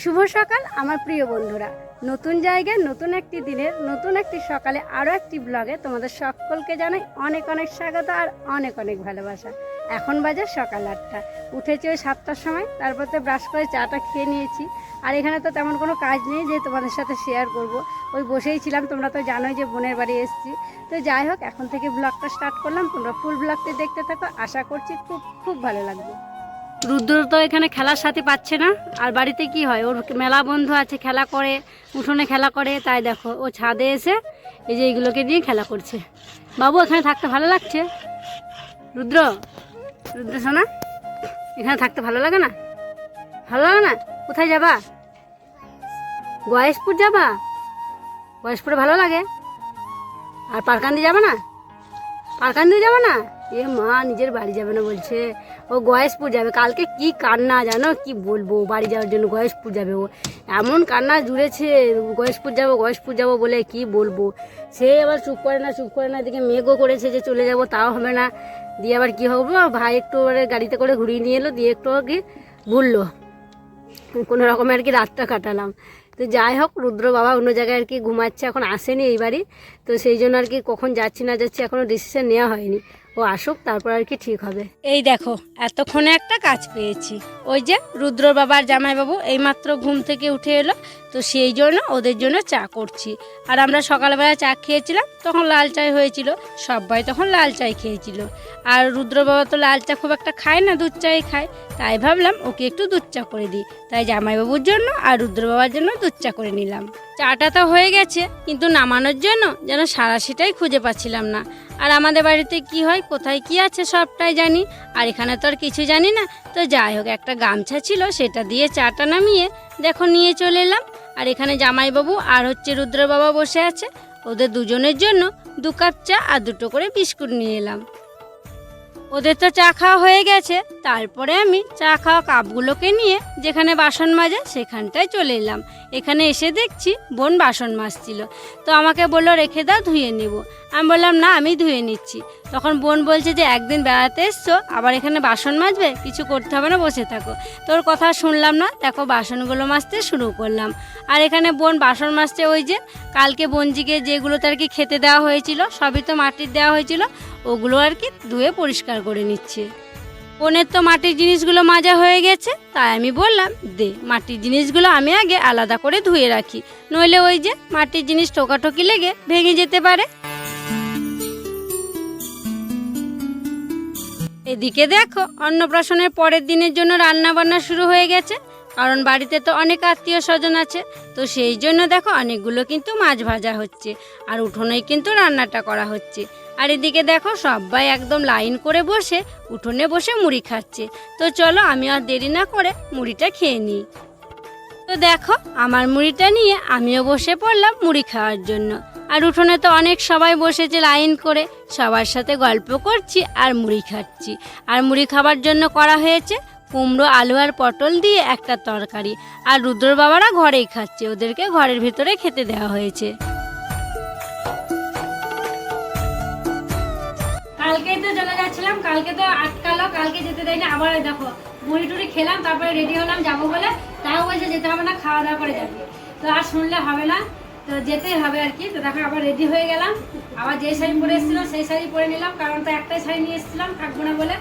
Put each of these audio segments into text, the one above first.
শুভ সকাল, আমার প্রিয় বন্ধুরা। নতুন জায়গায় নতুন একটি দিনের, নতুন একটি সকালে আরও একটি ব্লগে তোমাদের সকলকে জানাই অনেক অনেক স্বাগত আর অনেক অনেক ভালোবাসা। এখন বাজে সকাল আটটা। উঠেছি ওই সাতটার সময়, তারপর তো ব্রাশ করে চাটা খেয়ে নিয়েছি। আর এখানে তো তেমন কোনো কাজ নেই যে তোমাদের সাথে শেয়ার করব। ওই বসেই ছিলাম, তোমরা তো জানোই যে বোনের বাড়ি এসেছি। তো যাই হোক, এখন থেকে ব্লগটা স্টার্ট করলাম। তোমরা ফুল ব্লগটি দেখতে থাকো। আশা করছি খুব খুব ভালো লাগবে। রুদ্র তো এখানে খেলার সাথে পাচ্ছে না। আর বাড়িতে কি হয়? ওর মেলা বন্ধু আছে, খেলা করে, উঠোনে খেলা করে, তাই দেখো, ও ছাদে এসে এই যে এইগুলোকে নিয়ে খেলা করছে। বাবু এখানে থাকতে ভালো লাগছে? রুদ্র রুদ্র সোনা, এখানে থাকতে ভালো লাগে না? ভালো লাগে না? কোথায় যাবা? গয়েশপুর যাবা? গয়েশপুরে ভালো লাগে? আর পারকান্দি যাবে না? পারকান্দি যাবে না? এ মা, নিজের বাড়ি যাবে না বলছে। ও গয়েশপুর যাবে। কালকে কি কান্না জানো? কি বলব? বাড়ি যাওয়ার জন্য গয়েশপুর যাবে ও। এমন কান্না জুড়েছে, গয়েশপুর যাব গয়েশপুর যাব বলে কি বলব? সে আবার চুপ করে না, চুপ করে না, এদিকে মেঘও করেছে যে চলে যাব, তাও হবে না। দিয়ে আবার কি হবে? ভাই একটু গাড়িতে করে ঘুরিয়ে নিয়ে এলো, দিয়ে একটু কি ঘুরলো। কোনো রকমে আর কি রাতটা কাটালাম। তো যাই হোক, রুদ্র বাবা অন্য জায়গায় আর কি ঘুমাচ্ছে, এখন আসেনি এই বাড়ি। তো সেই জন্য আর কি কখন যাচ্ছি না যাচ্ছি এখনও ডিসিশন নেওয়া হয়নি। ও আসুক, তারপর আর কি ঠিক হবে। এই দেখো, এতক্ষণে একটা কাজ পেয়েছি। ওই যে রুদ্র বাবার জামাইবাবু এইমাত্র ঘুম থেকে উঠে এলো, তো সেই জন্য ওদের জন্য চা করছি। আর আমরা সকালবেলা চা খেয়েছিলাম, তখন লাল চাই হয়েছিল, সবাই তখন লাল চাই খেয়েছিল। আর রুদ্র বাবা তো লাল চা খুব একটা খায় না, দুধ চাই খায়। তাই ভাবলাম ওকে একটু দুধ চা করে দিই। তাই জামাইবাবুর জন্য আর রুদ্র বাবার জন্য দুধ চা করে নিলাম। চাটা তো হয়ে গেছে, কিন্তু নামানোর জন্য যেন সারাশিটাই খুঁজে পাচ্ছিলাম না। আর আমাদের বাড়িতে কি হয়, কোথায় কি আছে সবটাই জানি, আর এখানে তো আর কিছু জানি না। তো যাই হোক, একটা গামছা ছিল, সেটা দিয়ে চাটা নামিয়ে দেখো নিয়ে চলে এলাম। আর এখানে জামাইবাবু আর হচ্ছে রুদ্র বাবা বসে আছে। ওদের দুজনের জন্য দু কাপ চা আর দুটো করে বিস্কুট নিয়ে এলাম। ওদের তো চা খাওয়া হয়ে গেছে। তারপরে আমি চা খাওয়া কাপগুলোকে নিয়ে যেখানে বাসন মাজে সেখানটায় চলে এলাম। এখানে এসে দেখছি বোন বাসন মাজছিল। তো আমাকে বলল, রেখে দাও, ধুয়ে নেব। আমি বললাম, না আমি ধুয়ে নিচ্ছি। তখন বোন বলছে যে, একদিন বেড়াতে এসছো, আবার এখানে বাসন মাজবে, কিছু করতে হবে না, বসে থাকো। তোর কথা শুনলাম না, দেখো বাসনগুলো মাজতে শুরু করলাম। আর এখানে বোন বাসন মাজতে ওই যে, কালকে বঞ্জিকে যেগুলোতে আর কি খেতে দেওয়া হয়েছিল, সবই তো মাটির দেওয়া হয়েছিল, ওগুলো আর কি ধুয়ে পরিষ্কার করে নিচ্ছে। বোনের তো মাটির জিনিসগুলো মাজা হয়ে গেছে, তাই আমি বললাম, দে, মাটির জিনিসগুলো আমি আগে আলাদা করে ধুয়ে রাখি। নইলে ওই যে, মাটির জিনিস টোকাটোকি লেগে ভেঙে যেতে পারে। এদিকে দেখো, অন্নপ্রাশনের পরের দিনের জন্য রান্না বান্না শুরু হয়ে গেছে। কারণ বাড়িতে তো অনেক আত্মীয় স্বজন আছে। তো সেই জন্য দেখো, অনেকগুলো কিন্তু মাছ ভাজা হচ্ছে। আর উঠোনেই কিন্তু রান্নাটা করা হচ্ছে। আর এদিকে দেখো, সবাই একদম লাইন করে বসে উঠোনে বসে মুড়ি খাচ্ছে। তো চলো, আমি আর দেরি না করে মুড়িটা খেয়ে নিই। তো দেখো, আমার মুড়িটা নিয়ে আমিও বসে পড়লাম মুড়ি খাওয়ার জন্য। আর উঠোনে তো অনেক সবাই বসেছে লাইন করে। সবার সাথে গল্প করছি আর মুড়ি খাচ্ছি। আর মুড়ি খাবার জন্য করা হয়েছে কুমড়ো, আলু আর পটল দিয়ে একটা তরকারি। আর রুদ্র বাবারা ঘরেই খাচ্ছে, ওদেরকে ঘরের ভিতরে খেতে দেওয়া হয়েছে। কালকেই তো চলে যাচ্ছিলাম, কালকে তো আটকালো, কালকে যেতে দেয়নি। আবার দেখো, মুড়ি টুড়ি খেলাম, তারপরে রেডি হলাম, যাব বলে। তাও বলছে যেতে হবে না, খাওয়া দাওয়া করে যাবে। তো আর শুনলে হবে না। তো যেতেই হবে আর কি। তো দেখো আবার রেডি হয়ে গেলাম। আবার যে শাড়ি পরে এসেছিলাম সেই শাড়ি পরে নিলাম কারণ তো একটাই শাড়ি নিয়ে এসেছিলাম থাকব না বলে।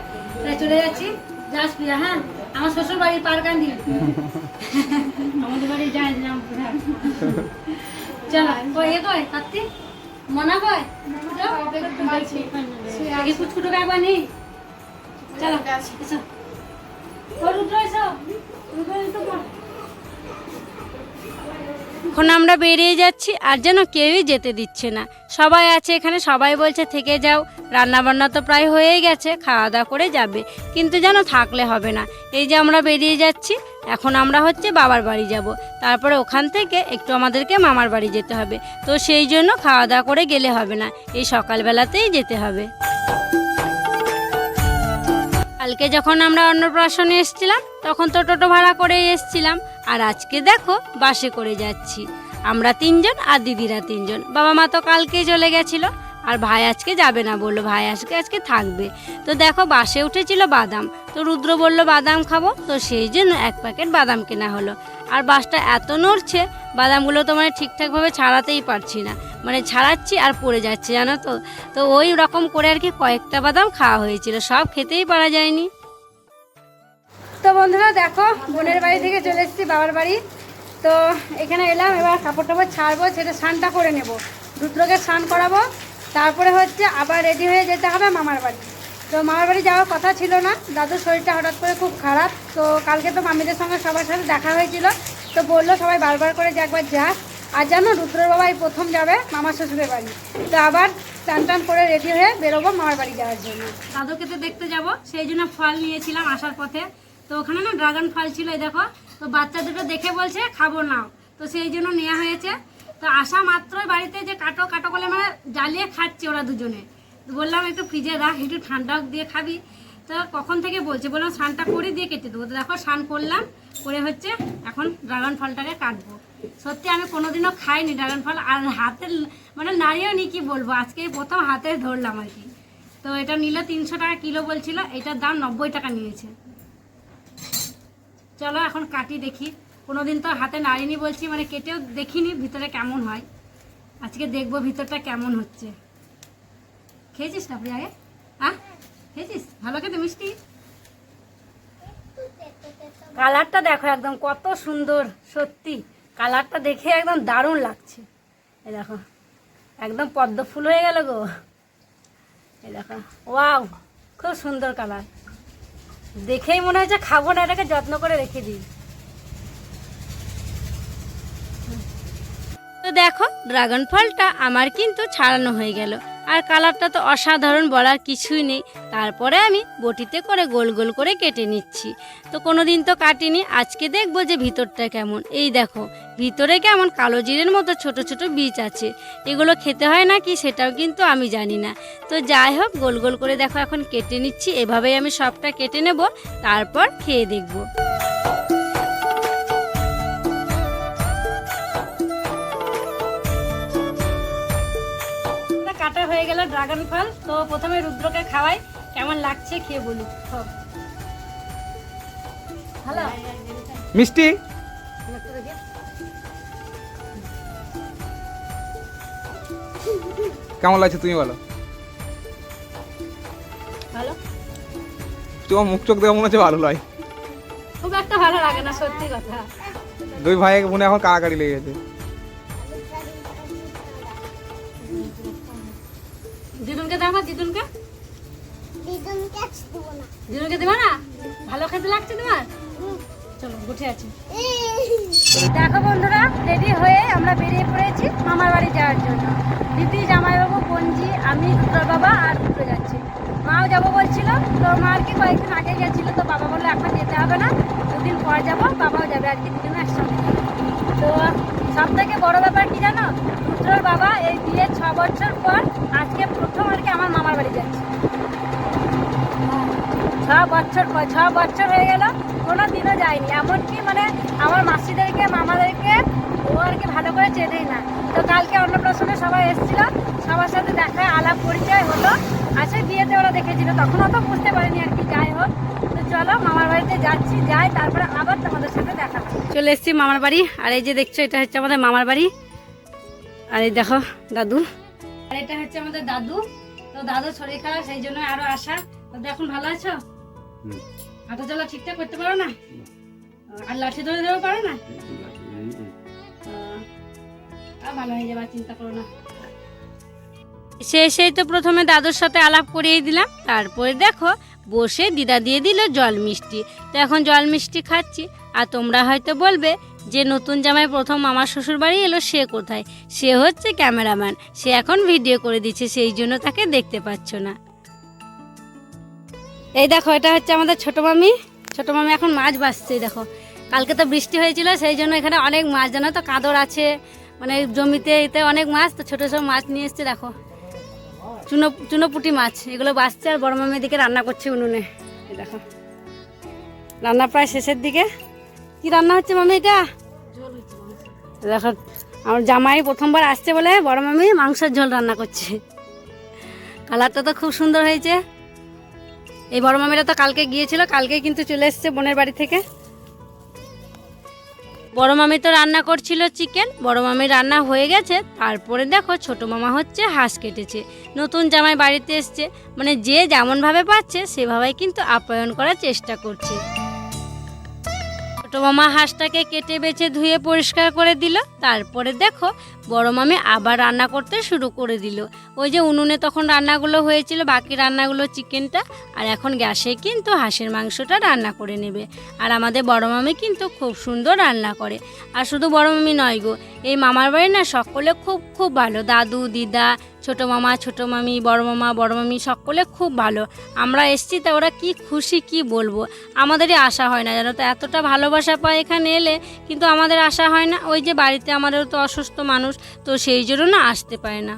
তাই চলে যাচ্ছি। যাস প্রিয়া হ্যাঁ? আমার শ্বশুর বাড়ি পারকান্দি আমাদের বাড়ি যাই চলো কই এ কই কাত্তি মনা কই? আগে কুচকুটো একবার নেই? চলো এসো। রুদ্র এসো। রুদ্র। এখন আমরা বেরিয়ে যাচ্ছি আর যেন কেউই যেতে দিচ্ছে না। সবাই আছে এখানে, সবাই বলছে থেকে যাও। রান্না বান্না তো প্রায় হয়েই গেছে খাওয়া দাওয়া করে যাবে। কিন্তু যেন থাকলে হবে না। এই যে আমরা বেরিয়ে যাচ্ছি, এখন আমরা হচ্ছে বাবার বাড়ি যাব। তারপরে ওখান থেকে একটু আমাদেরকে মামার বাড়ি যেতে হবে। তো সেই জন্য খাওয়া দাওয়া করে গেলে হবে না। এই সকালবেলাতেই যেতে হবে। কালকে যখন আমরা অন্নপ্রাশনে এসেছিলাম, তখন তো টোটো ভাড়া করে এসেছিলাম। আর আজকে দেখো বাসে করে যাচ্ছি। আমরা তিনজন আর দিদিরা তিনজন। বাবা মা তো কালকেই চলে গেছিল। আর ভাই আজকে যাবে না বলল। ভাই আজকে আজকে থাকবে। তো দেখো বাসে উঠেছিল বাদাম। তো রুদ্র বলল, বাদাম খাব? তো সেই জন্য এক প্যাকেট বাদাম কেনা হলো। আর বাসটা এত নড়ছে, বাদামগুলো তো মানে ঠিকঠাকভাবে ছাড়াতেই পারছি না। মানে ছাড়াচ্ছি আর পড়ে যাচ্ছে, জানো তো? তো ওই রকম করে আর কি কয়েকটা বাদাম খাওয়া হয়েছিল। সব খেতেই পারা যায়নি। তো বন্ধুরা দেখো, বোনের বাড়ি থেকে চলে এসেছি, বাবার বাড়ি। তো এখানে এলাম, এবার কাপড় টাপড় ছাড়বো সেটা স্নানটা করে নেব। রুদ্রকে স্নান করাবো, তারপরে হচ্ছে আবার রেডি হয়ে যেতে হবে মামার বাড়ি। তো মামার বাড়ি যাওয়ার কথা ছিল না, দাদুর শরীরটা হঠাৎ করে খুব খারাপ। তো কালকে তো মামিদের সঙ্গে সবার সাথে দেখা হয়েছিল, তো বলল সবাই বারবার করে যে একবার যা। আর জানো, রুদ্রর বাবাই প্রথম যাবে মামার শ্বশুরের বাড়ি। তো আবার টান টান করে রেডি হয়ে বেরোবো মামার বাড়ি যাওয়ার জন্য। দাদুকে তো দেখতে যাব, সেই জন্য ফল নিয়েছিলাম আসার পথে। তো ওখানে না ড্রাগন ফল ছিল দেখো। তো বাচ্চা দুটো দেখে বলছে, খাব না তো সেই জন্য নেওয়া হয়েছে। তো আসা মাত্রই বাড়িতে যে কাটো কাটো করলে মানে জ্বালিয়ে খাচ্ছে ওরা দুজনে। বললাম, একটু ফ্রিজে রাখ, একটু ঠান্ডা দিয়ে খাবি। তো কখন থেকে বলছে, বললাম, স্নানটা করে দিয়ে কেটে দেবো। তো দেখো, স্নান করলাম, করে হচ্ছে এখন ড্রাগন ফলটাকে কাটবো। সত্যি আমি কোনোদিনও খাইনি ড্রাগন ফল আর হাতে মানে নাড়িয়েও নি, কি বলব? আজকে প্রথম হাতে ধরলাম আর কি। তো এটা নিলে তিনশো টাকা কিলো বলছিল, এটার দাম নব্বই টাকা নিয়েছে। চলো এখন কাটি দেখি। কোনোদিন তো হাতে নাড়িনি বলছি মানে কেটেও দেখিনি ভিতরে কেমন হয়। আজকে দেখব ভিতরটা কেমন হচ্ছে। খেয়েছিস না আপনি আগে হ্যাঁ খেয়েছিস? ভালো খেতে মিষ্টি? কালারটা দেখো একদম কত সুন্দর, সত্যি। কালারটা দেখে একদম দারুণ লাগছে। এই দেখো, একদম পদ্ম ফুল হয়ে গেল গো। এই দেখো, ওয়াও, খুব সুন্দর কালার। দেখেই মনে হচ্ছে খাব না, এটাকে যত্ন করে রেখে দিই। তো দেখো, ড্রাগন ফলটা আমার কিন্তু ছাড়ানো হয়ে গেল। আর কালারটা তো অসাধারণ বলার কিছুই নেই। তারপরে আমি বটিতে করে গোল গোল করে কেটে নিচ্ছি। তো কোনো দিন তো কাটিনি, আজকে দেখব যে ভিতরটা কেমন। এই দেখো, ভিতরে কেমন কালো জিরের মতো ছোট ছোট বীজ আছে। এগুলো খেতে হয় না কি সেটাও কিন্তু আমি জানি না। তো যাই হোক, গোল গোল করে দেখো এখন কেটে নিচ্ছি। এভাবেই আমি সবটা কেটে নেব, তারপর খেয়ে দেখব। ড্রাগন ফল। তো প্রথমে রুদ্রকে খাওয়াই কেমন লাগছে খেয়ে বলি ভালো? মিষ্টি? কেমন লাগছে তুমি বলো। ভালো? তোমার মুখ চোখ দেখে মনে হচ্ছে ভালো নয়। খুব একটা ভালো লাগে না সত্যি কথা। দুই ভাই মনে এখন কাড়াকাড়ি লেগে গেছে। ভালো লাগছে তোমার? চলো উঠে আছি। দেখো বন্ধুরা রেডি হয়ে আমরা বেরিয়ে পড়েছি মামার বাড়ি যাওয়ার জন্য। দিদি জামাইবাবু পঞ্জি আমি রুদ্র বাবা আর দুটো যাচ্ছি। মাও যাব বলছিল তো মা আর কি কয়েকদিন আগে গেছিল তো বাবা বলল এখন যেতে হবে না দুদিন পর যাব বাবাও যাবে আর কি দুজনে একসঙ্গে। তো সব থেকে বড় ব্যাপার কি জানো? রুদ্রর বাবা এই বিয়ে ছ বছর পর আজকে প্রথম আর কি আমার মামার বাড়ি যাচ্ছে। ছ বছর ছ বছর হয়ে গেল কোনো দিনও যায়নি। এমনকি মানে আমার মাসিদেরকে মামাদেরকে ও আর কি ভালো করে চেনেই না। তো কালকে অন্নপ্রাশনে সবাই এসেছিল সবার সাথে দেখা আলাপ পরিচয় হলো। আসে বিয়েতে ওরা দেখেছিল তখন অত বুঝতে পারিনি আর কি যাই হোক। তো চলো মামার বাড়িতে যাচ্ছি যাই তারপরে আবার তোমাদের সাথে দেখা চলে এসেছি মামার বাড়ি আর এই যে দেখছ এটা হচ্ছে আমাদের মামার বাড়ি। আর এই দেখো দাদু। আর এটা হচ্ছে আমাদের দাদু। তো দাদু শরীর খারাপ সেই জন্য আরও আসা তো এখন ভালো আছো? হাঁটা চলা ঠিকঠাক করতে পারো না? আর লাঠি ধরে ধরেও পারো না? ভালো হয়ে যাবে চিন্তা করো না। সে সেই তো প্রথমে দাদুর সাথে আলাপ করিয়ে দিলাম। তারপরে দেখো বসে দিদা দিয়ে দিল জল মিষ্টি। তো এখন জল মিষ্টি খাচ্ছি। আর তোমরা হয়তো বলবে যে নতুন জামাই প্রথম আমার শ্বশুর বাড়ি এলো সে কোথায়? সে হচ্ছে ক্যামেরাম্যান। সে এখন ভিডিও করে দিচ্ছে সেই জন্য তাকে দেখতে পাচ্ছ না। এই দেখো, এটা হচ্ছে আমাদের ছোট মামি। ছোট মামি এখন মাছ বাঁচছে দেখো। কালকে তো বৃষ্টি হয়েছিল, সেই জন্য এখানে অনেক মাছ, জানো তো? কাদর আছে মানে জমিতে এতে অনেক মাছ, তো ছোটো ছোটো মাছ নিয়ে এসছে, দেখো। চুনো, চুনোপুটি মাছ, এগুলো বাঁচছে, আর বড় মামি দিকে রান্না করছে উনুনে দেখো। রান্না প্রায় শেষের দিকে। কি রান্না হচ্ছে মামি এটা? দেখো, আমার জামাই প্রথমবার আসছে বলে বড় মামি মাংসের ঝোল রান্না করছে। কালারটা তো খুব সুন্দর হয়েছে। এই বড় মামিরা তো কালকে গিয়েছিল, কালকে কিন্তু চলে এসছে বোনের বাড়ি থেকে। বড় মামি তো রান্না করছিল চিকেন, বড় মামি রান্না হয়ে গেছে, তারপরে দেখো ছোট মামা হচ্ছে হাঁস কেটেছে, নতুন জামাই বাড়িতে এসছে মানে যে যেমনভাবে পাচ্ছে, সেভাবেই কিন্তু আপ্যায়ন করার চেষ্টা করছে। ছোট মামা হাঁসটাকে কেটে বেছে ধুয়ে পরিষ্কার করে দিল। তারপরে দেখো, বড় মামি আবার রান্না করতে শুরু করে দিল। ওই যে উনুনে তখন রান্নাগুলো হয়েছিল, বাকি রান্নাগুলো চিকেনটা, আর এখন গ্যাসে কিন্তু হাঁসের মাংসটা রান্না করে নেবে। আর আমাদের বড় মামি কিন্তু খুব সুন্দর রান্না করে। আর শুধু বড় মামি নয় গো, এই মামার বাড়ি না সকলে খুব খুব ভালো। দাদু, দিদা ছোট মামা, ছোট মামি, বড় মামা, বড় মামি সকলে খুব ভালো। আমরা এসছি তা ওরা কি খুশি কি বলব? আমাদেরই আশা হয় না, জানো তো? এতটা ভালোবাসা পায় এখানে এলে, কিন্তু আমাদের আশা হয় না। ওই যে বাড়িতে আমাদের তো অসুস্থ মানুষ, তো সেই জন্য না আসতে পারে না।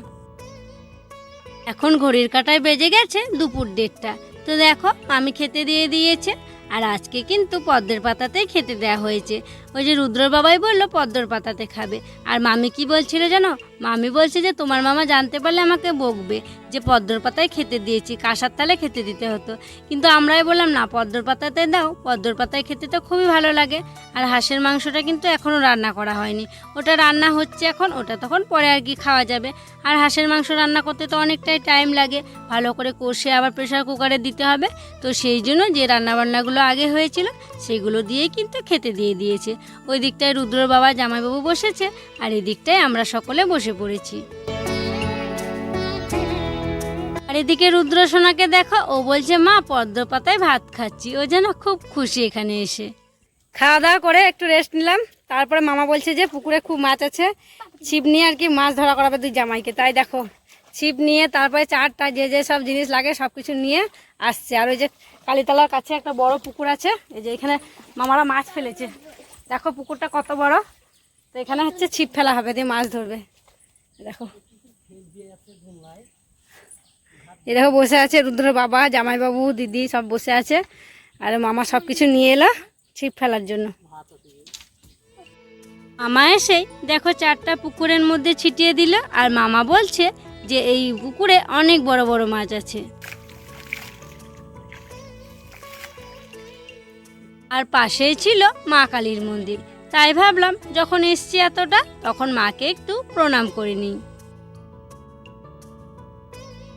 এখন ঘড়ির কাঁটায় বেজে গেছে দুপুর দেড়টা। তো দেখো আমি খেতে দিয়ে দিয়েছে, আর আজকে কিন্তু পদ্মের পাতাতেই খেতে দেওয়া হয়েছে। ওই যে রুদ্রর বাবাই বলল, পদ্মর পাতাতে খাবে। আর মামি কি বলছিল জানো? মামি বলছে যে, তোমার মামা জানতে পারলে আমাকে বকবে যে, পদ্মর পাতায় খেতে দিয়েছি, কাঁসার তালে খেতে দিতে হতো। কিন্তু আমরাই বললাম, না, পদ্মর পাতাতে দাও, পদ্মর পাতায় খেতে তো খুবই ভালো লাগে। আর হাঁসের মাংসটা কিন্তু এখনও রান্না করা হয়নি। ওটা রান্না হচ্ছে এখন, ওটা তখন পরে আর কি খাওয়া যাবে। আর হাঁসের মাংস রান্না করতে তো অনেকটাই টাইম লাগে। ভালো করে কষে আবার প্রেশার কুকারে দিতে হবে। তো সেই জন্য যে রান্নাবান্নাগুলো আগে হয়েছিল সেগুলো দিয়েই কিন্তু খেতে দিয়ে দিয়েছে। ওই দিকটায় রুদ্রর বাবা জামাইবাবু বসেছে আর এই দিকটায় আমরা সকলে বসে পড়েছি। আর এদিকে রুদ্র সোনাকে দেখো, ও বলছে, মা, পদ্ম পাতায় ভাত খাচ্ছি। ও যেন খুব খুশি এখানে এসে। খাওয়া দাওয়া করে একটু রেস্ট নিলাম। তারপরে মামা বলছে যে, পুকুরে খুব মাছ আছে। ছিপ নিয়ে আর কি মাছ ধরা করাবে দুই জামাইকে। তাই দেখো, ছিপ নিয়ে তারপরে চারটা যে যে সব জিনিস লাগে সব কিছু নিয়ে আসছে। আর ওই যে কালীতলার কাছে একটা বড় পুকুর আছে, এই যে এখানে মামারা মাছ ফেলেছে। দেখো পুকুরটা কত বড়। তো এখানে হচ্ছে ছিপ ফেলা হবে, দিয়ে মাছ ধরবে। দেখো। এই দেখো বসে আছে রুদ্র বাবা, জামাইবাবু, দিদি সব বসে আছে। আর মামা সব কিছু নিয়ে এলো ছিপ ফেলার জন্য। মামা এসেই দেখো চারটা পুকুরের মধ্যে ছিটিয়ে দিল, আর মামা বলছে যে এই পুকুরে অনেক বড় বড় মাছ আছে। আর পাশেই ছিল মা কালীর মন্দির। তাই ভাবলাম, যখন এসছি এতটা, তখন মাকে একটু প্রণাম করে নিই।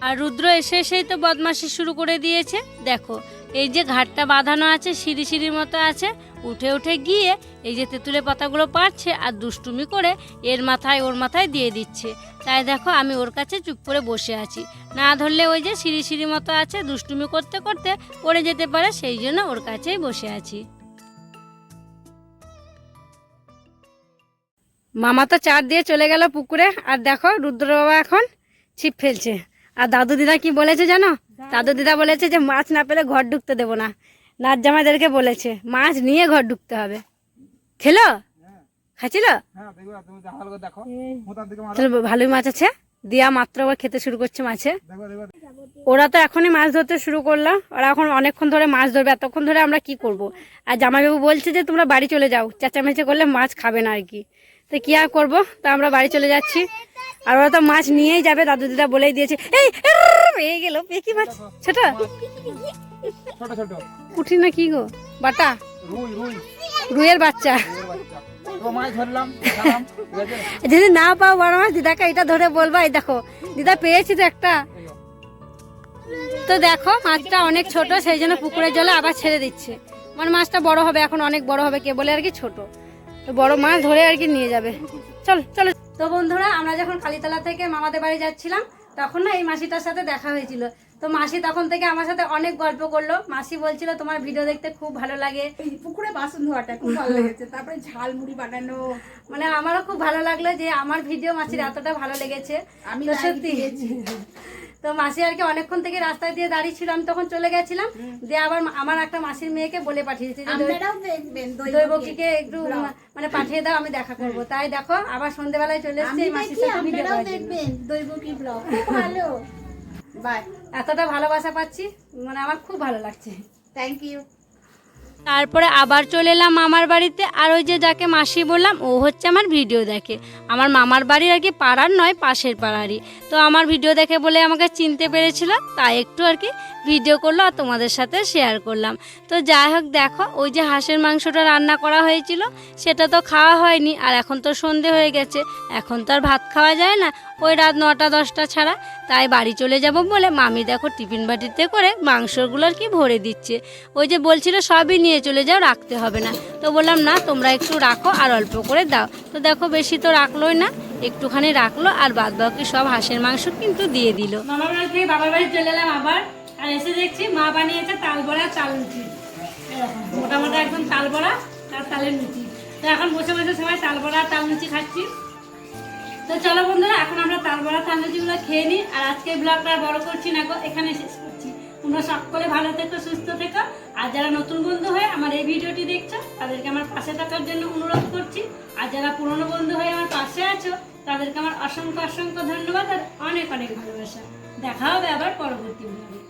আর রুদ্র এসে এসেই তো বদমাসি শুরু করে দিয়েছে। দেখো, এই যে ঘাটটা বাঁধানো আছে, সিঁড়ি সিঁড়ির মতো আছে উঠে উঠে গিয়ে এই যে তেঁতুলে পাতাগুলো পারছে আর দুষ্টুমি করে এর মাথায় ওর মাথায় দিয়ে দিচ্ছে। তাই দেখো আমি ওর কাছে চুপ করে বসে আছি। না ধরলে ওই যে সিঁড়ি সিঁড়ি মতো আছে দুষ্টুমি করতে করতে পড়ে যেতে পারে সেই জন্য ওর কাছেই বসে আছি। মামা তো চার দিয়ে চলে গেল পুকুরে আর দেখো রুদ্র বাবা এখন ছিপ ফেলছে। আর দাদু দিদা কি বলেছে জানো? দাদু দিদা বলেছে যে মাছ না পেলে ঘর ঢুকতে দেবো না। নাচ জামাইদেরকে বলেছে মাছ নিয়ে ঘর ঢুকতে হবে। খেলো? খাইছিল হ্যাঁ ভালোই মাছ আছে। দিয়া মাত্র আবার খেতে শুরু করছে মাছে। ওরা তো এখনই মাছ ধরতে শুরু করল। ওরা এখন অনেকক্ষণ ধরে মাছ ধরবে। এতক্ষণ ধরে আমরা কি করব? আর জামাইবাবু বলছে যে তোমরা বাড়ি চলে যাও। চেঁচামেচি করলে মাছ খাবে না আর কি। তো কি আর করব? তো আমরা বাড়ি চলে যাচ্ছি। আর ওরা তো মাছ নিয়েই যাবে, দাদু দিদা বলেই দিয়েছে। এই পেয়ে গেল পেয়ে কি মাছ? ছোট। পুঠি না কি গো? বাটা? রুই রুই রুইয়ের বাচ্চা। যদি না পাও বড় মাছ, দিদাকে এটা ধরে বলবা, এই দেখো, দিদা পেয়েছি তো একটা। তো দেখো, মাছটা অনেক ছোট, সেই জন্য পুকুরের জলে আবার ছেড়ে দিচ্ছে। মানে মাছটা বড় হবে, এখন অনেক বড় হবে, কে বলে আর কি ছোট। তো বড় মাছ ধরে আর কি নিয়ে যাবে। চল চলো। তো বন্ধুরা আমরা যখন কালীতলা থেকে মামাদের বাড়ি যাচ্ছিলাম তখন না এই মাসিটার সাথে দেখা হয়েছিল। তো মাসি তখন থেকে আমার সাথে অনেক গল্প করল। মাসি বলছিল তোমার ভিডিও দেখতে খুব ভালো লাগে। পুকুরে বাসন ধোয়াটা খুব ভালো লেগেছে। তারপরে ঝালমুড়ি বানানো। মানে আমারও খুব ভালো লাগল যে আমার ভিডিও মাসির এতটা ভালো লেগেছে। আমি সত্যি। দিয়েছি। তো মাসি আর কি অনেকক্ষণ থেকে রাস্তায় দিয়ে দাঁড়িয়ে ছিল আমি তখন চলে গেছিলাম। দিয়ে আবার আমার একটা মাসির মেয়েকে বলে পাঠিয়েছি দৈবকীকে একটু মানে পাঠিয়ে দাও আমি দেখা করব। তাই দেখো আবার সন্ধেবেলায় চলে এসেছি মাসির সাথে ভিডিও আপনারাও করার জন্য। দেখবেন দৈবকী ব্লগ ভালো। বাই। এতটা ভালোবাসা পাচ্ছি মানে আমার খুব ভালো লাগছে। থ্যাংক ইউ তারপরে আবার চলে এলাম মামার বাড়িতে, আর ওই যে যাকে মাসি বললাম, ও হচ্ছে আমার ভিডিও দেখে। আমার মামার বাড়ি আর কি পাড়ার নয়, পাশের পাড়ারই। তো আমার ভিডিও দেখে বলে আমাকে চিনতে পেরেছিল, তাই একটু আর কি ভিডিও করল আর তোমাদের সাথে শেয়ার করলাম। তো যাই হোক, দেখো, ওই যে হাঁসের মাংসটা রান্না করা হয়েছিল, সেটা তো খাওয়া হয়নি, আর এখন তো সন্ধে হয়ে গেছে, এখন তো আর ভাত খাওয়া যায় না। ওই রাত নটা, দশটা ছাড়া। তাই বাড়ি চলে যাব বলে মামি দেখো টিফিন বাটিতে করে মাংসগুলো আর কি ভরে দিচ্ছে। ওই যে বলছিল সবই নিয়ে চলে যাও, রাখতে হবে না। তো বললাম, না, তোমরা একটু রাখো আর অল্প করে দাও। তো দেখো বেশি তো রাখলোই না, একটুখানি রাখল আর বাদ বাকি সব হাঁসের মাংস কিন্তু দিয়ে দিল। মামার বাড়ি থেকে বাবার বাড়ি চলে এলাম আবার, আর এসে দেখছি মা বানিয়েছে তাল বড়া, চাল লুচি। মোটা একদম তাল বড়া আর তালের লুচি। তো এখন বসে বসে সবাই তাল বড়া, তাল লুচি খাচ্ছি। তো চলো বন্ধুরা, এখন আমরা তাল বড়া তাল লুচিগুলো খেয়ে নিই। আর আজকে ব্লগটা বড় করছি না গো, এখানে শেষ করছি। তোমরা সকলে ভালো থেকো, সুস্থ থেকো। আর যারা নতুন বন্ধু হয়ে আমার এই ভিডিওটি দেখছ, তাদেরকে আমার পাশে থাকার জন্য অনুরোধ করছি। আর যারা পুরনো বন্ধু হয়ে আমার পাশে আছো, তাদেরকে আমার অসংখ্য অসংখ্য ধন্যবাদ আর অনেক অনেক ভালোবাসা। দেখা হবে আবার পরবর্তী ভিডিও